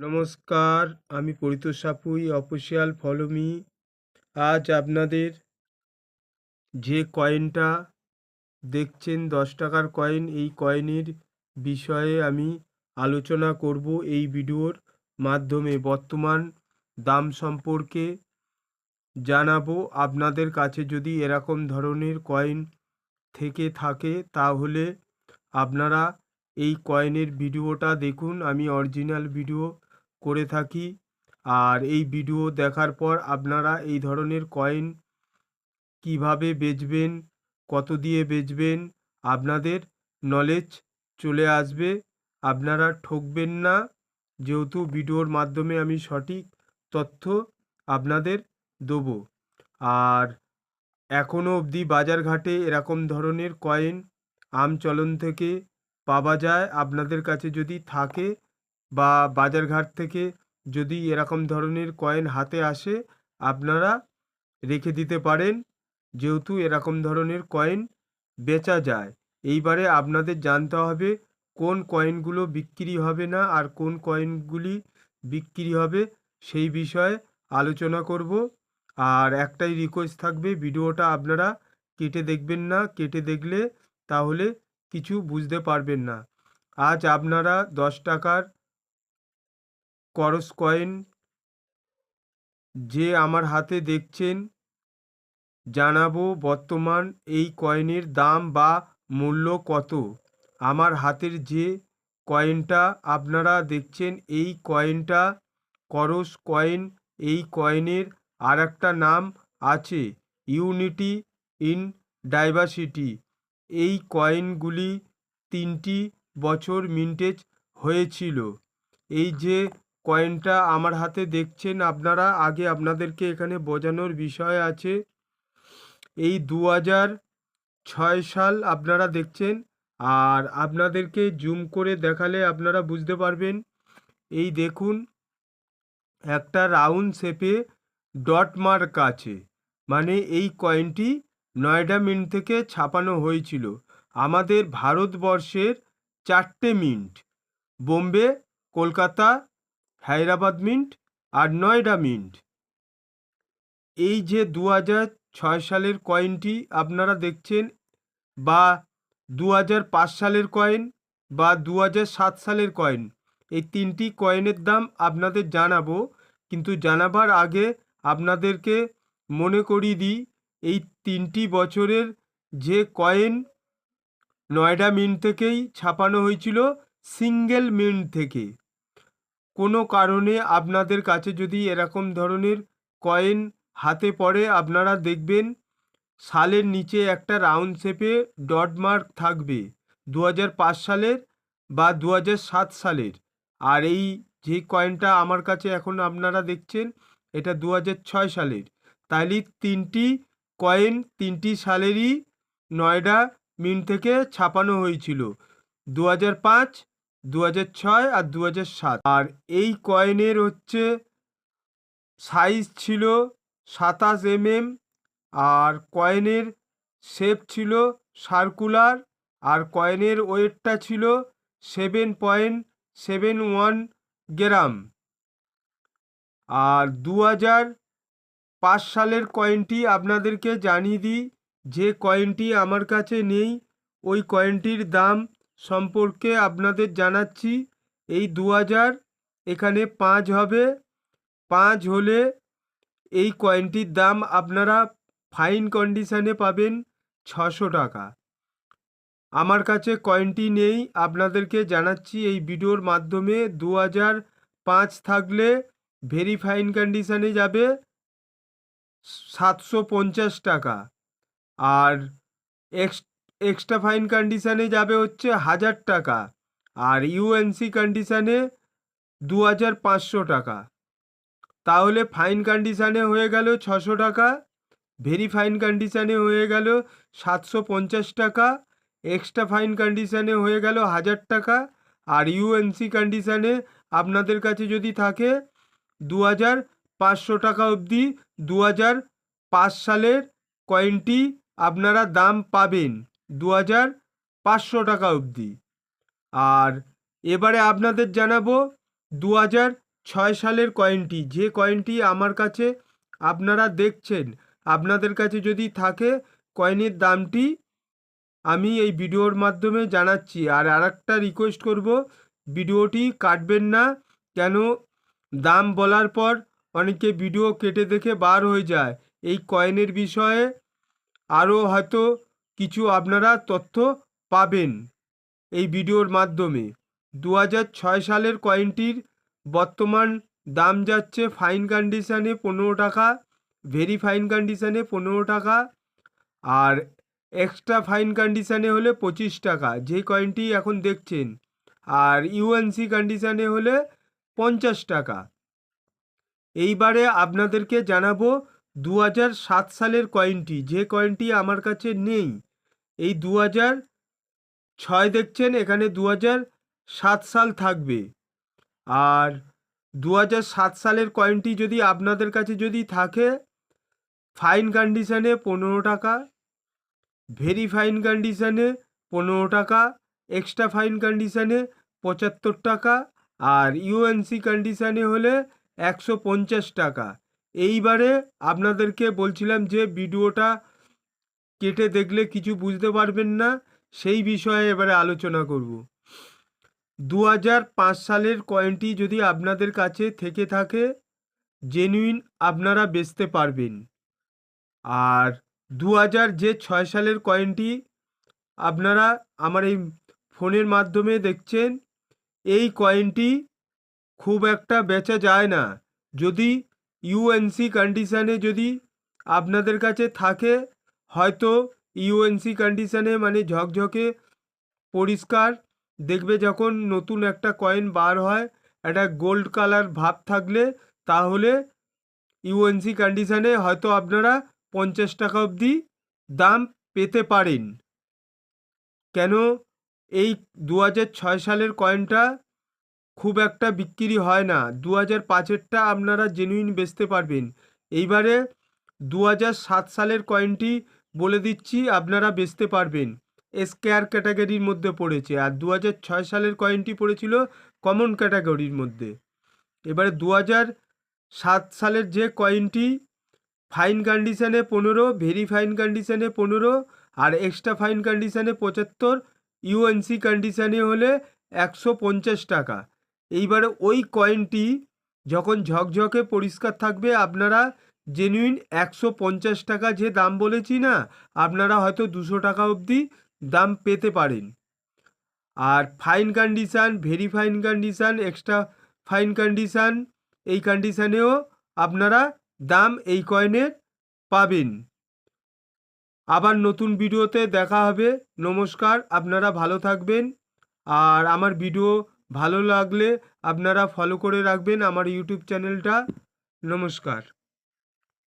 নমস্কার, আমি Paritosh Sapui official follow me আজ আপনাদের যে কয়েনটা দেখছেন, দশ টাকার কয়েন এই কয়েনের বিষয়ে আমি আলোচনা করব এই ভিডিওর মাধ্যমে। বর্তমান দাম সম্পর্কে জানাব। আপনাদের কাছে যদি এরকম ধরনের কয়েন থেকে থাকে, তাহলে আপনারা এই কয়েনের ভিডিওটা দেখুন। আমি অরিজিনাল ভিডিও করে থাকি। আর এই ভিডিও দেখার পর আপনারা এই ধরনের কয়েন কীভাবে বেচবেন, কত দিয়ে বেচবেন, আপনাদের নলেজ চলে আসবে। আপনারা ঠকবেন না। যেহেতু ভিডিওর মাধ্যমে আমি সঠিক তথ্য আপনাদের দেবো। আর এখনও অবধি বাজারঘাটে এরকম ধরনের কয়েন আমচলন থেকে পাওয়া যায়। আপনাদের কাছে যদি থাকে বা বাজারঘাট থেকে যদি এরকম ধরনের কয়েন হাতে আসে, আপনারা রেখে দিতে পারেন। যেহেতু এরকম ধরনের কয়েন বেচা যায়, এইবারে আপনাদের জানতে হবে কোন কয়েনগুলো বিক্রি হবে না আর কোন কয়েনগুলি বিক্রি হবে, সেই বিষয়ে আলোচনা করব। আর একটাই রিকোয়েস্ট থাকবে, ভিডিওটা আপনারা কেটে দেখবেন না, কেটে দেখলে তাহলে কিছু বুঝতে পারবেন না। আজ আপনারা দশ টাকার করস কয়েন যে আমার হাতে দেখছেন, জানাব বর্তমান এই কয়েনের দাম বা মূল্য কত। আমার হাতের যে কয়েনটা আপনারা দেখছেন, এই কয়েনটা করস কয়েন, এই কয়েনের আর নাম আছে, ইউনিটি ইন ডাইভার্সিটি। এই কয়েনগুলি তিনটি বছর মিন্টেজ হয়েছিল। এই যে কয়েনটা আমার হাতে দেখছেন আপনারা। আগে আপনাদেরকে এখানে বোঝানোর বিষয় আছে। এই দু ছয় সাল আপনারা দেখছেন। আর আপনাদেরকে জুম করে দেখালে আপনারা বুঝতে পারবেন। এই দেখুন, একটা রাউন্ড শেপে ডট মার্ক আছে। মানে এই কয়েনটি নয়ডা মিন্ট থেকে ছাপানো হয়েছিল। আমাদের ভারতবর্ষের চারটে মিন্ট। বোম্বে, কলকাতা হায়দ্রাবাদ মিন্ট আর নয়ডা মিন্ট। এই যে দু ছয় সালের কয়েনটি আপনারা দেখছেন বা দু হাজার পাঁচ সালের কয়েন বা দু হাজার সাত সালের কয়েন, এই তিনটি কয়েনের দাম আপনাদের জানাব। কিন্তু জানাবার আগে আপনাদেরকে মনে করিয়ে দিই, এই তিনটি বছরের যে কয়েন নয়ডা মিন্ট থেকেই ছাপানো হয়েছিল, সিঙ্গেল মিন্ট থেকে। কোনো কারণে আপনাদের কাছে যদি এরকম ধরনের কয়েন হাতে পড়ে, আপনারা দেখবেন সালের নিচে একটা রাউন্ড শেপে ডট মার্ক থাকবে দু সালের বা দু সালের। আর এই যে কয়েনটা আমার কাছে এখন আপনারা দেখছেন, এটা দু সালের। তাহলে তিনটি কয়েন তিনটি সালেরই নয়ডা মিন থেকে ছাপানো হয়েছিল। দু হাজার পাঁচ দু ছয় আর দু সাত। আর এই কয়েনের হচ্ছে সাইজ ছিল সাতাশ এমএম, আর কয়েনের শেপ ছিল সার্কুলার আর কয়েনের ওয়েটটা ছিল seven point seven one gram আর দু পাঁচ সালের কয়েনটি আপনাদেরকে জানিয়ে দিই, যে কয়েনটি আমার কাছে নেই, ওই কয়েনটির দাম সম্পর্কে আপনাদের জানাচ্ছি, এই দু হাজার এখানে পাঁচ হবে। পাঁচ হলে এই কয়েনটির দাম আপনারা ফাইন কন্ডিশানে পাবেন ছশো টাকা। আমার কাছে কয়েনটি নেই, আপনাদেরকে জানাচ্ছি, এই ভিডিওর মাধ্যমে দু হাজার পাঁচ থাকলে ভেরি ফাইন কন্ডিশানে যাবে সাতশো পঞ্চাশ টাকা। আর এক্স এক্সট্রা ফাইন কন্ডিশানে যাবে হচ্ছে হাজার টাকা, আর ইউএনসি কন্ডিশানে দু হাজার পাঁচশো টাকা। তাহলে ফাইন কন্ডিশানে হয়ে গেল ছশো টাকা ভেরি ফাইন কন্ডিশানে হয়ে গেল সাতশো পঞ্চাশ টাকা এক্সট্রা ফাইন কন্ডিশানে হয়ে গেল হাজার টাকা, আর ইউএনসি কন্ডিশানে আপনাদের কাছে যদি থাকে দু হাজার পাঁচশো টাকা অবধি দু হাজার পাঁচ সালের কয়েনটি আপনারা দাম পাবেন। দু হাজার পাঁচশো টাকা অবধি। আর এবারে আপনাদের জানাব দু হাজার ছয় সালের কয়েনটি যে কয়েনটি আমার কাছে আপনারা দেখছেন, আপনাদের কাছে যদি থাকে কয়েনের দামটি আমি এই ভিডিওর মাধ্যমে জানাচ্ছি। আর আরেকটা রিকোয়েস্ট করব, ভিডিওটি কাটবেন না, কেন? দাম বলার পর অনেকে ভিডিও কেটে দেখে বার হয়ে যায়। এই কয়েনের বিষয়ে আরও হয়তো কিছু আপনারা তথ্য পাবেন এই ভিডিওর মাধ্যমে। দু সালের কয়েনটির বর্তমান দাম যাচ্ছে ফাইন কন্ডিশানে পনেরো টাকা, ভেরি ফাইন কন্ডিশানে পনেরো টাকা, আর এক্সট্রা ফাইন কন্ডিশানে হলে পঁচিশ টাকা যে কয়েনটি এখন দেখছেন, আর ইউএনসি কন্ডিশানে হলে পঞ্চাশ টাকা। এইবারে আপনাদেরকে জানাব দু সালের কয়েনটি, যে কয়েনটি আমার কাছে নেই এই দু হাজার ছয় দেখছেন, এখানে দু হাজার সাত সাল থাকবে। আর দু হাজার সাত সালের কয়েনটি যদি আপনাদের কাছে যদি থাকে ফাইন কন্ডিশানে পনেরো টাকা ভেরি ফাইন কন্ডিশানে পনেরো টাকা এক্সট্রা ফাইন কন্ডিশানে পঁচাত্তর টাকা, আর ইউএনসি কন্ডিশানে হলে একশো পঞ্চাশ টাকা। এইবারে আপনাদেরকে বলছিলাম যে ভিডিওটা কেটে দেখলে কিছু বুঝতে পারবেন না, সেই বিষয়ে এবারে আলোচনা করব। দু হাজার পাঁচ সালের কয়েনটি যদি আপনাদের কাছে থেকে থাকে জেনুইন আপনারা বেচতে পারবেন। আর দু হাজার যে ছয় সালের কয়েনটি আপনারা আমার এই ফোনের মাধ্যমে দেখছেন, এই কয়েনটি খুব একটা বেচা যায় না। যদি ইউএনসি কন্ডিশানে যদি আপনাদের কাছে থাকে হয়তো ইউএনসি কন্ডিশানে মানে ঝকঝকে পরিষ্কার দেখবে যখন নতুন একটা কয়েন বার হয়, একটা গোল্ড কালার ভাব থাকলে তাহলে ইউএনসি কন্ডিশানে হয়তো আপনারা পঞ্চাশ টাকা অবধি দাম পেতে পারেন। কেন? এই দু সালের কয়েনটা খুব একটা বিক্রি হয় না। দু হাজার পাঁচেরটা আপনারা জেনুইন বেচতে পারবেন। এইবারে দু হাজার সাত সালের কয়েনটি বলে দিচ্ছি আপনারা বেচতে পারবেন। স্কেয়ার ক্যাটাগরির মধ্যে পড়েছে আর দু হাজার ছয় সালের কয়েনটি পড়েছিল কমন ক্যাটাগরির মধ্যে। এবারে দু সাত সালের যে কয়েনটি ফাইন কন্ডিশানে পনেরো, ভেরি ফাইন কন্ডিশানে পনেরো আর এক্সট্রা ফাইন কন্ডিশানে পঁচাত্তর, ইউএনসি কন্ডিশানে হলে একশো পঞ্চাশ টাকা। এইবারে ওই কয়েনটি যখন ঝকঝকে পরিষ্কার থাকবে আপনারা জেনুইন একশো পঞ্চাশ টাকা যে দাম বলেছি না, আপনারা হয়তো দুশো টাকা অবধি দাম পেতে পারেন। আর fine condition very fine condition extra fine condition এই কন্ডিশানেও আপনারা দাম এই কয়েনের পাবেন। আবার নতুন ভিডিওতে দেখা হবে। নমস্কার, আপনারা ভালো থাকবেন। আর আমার ভিডিও ভালো লাগলে আপনারা ফলো করে রাখবেন আমার ইউটিউব চ্যানেলটা নমস্কার।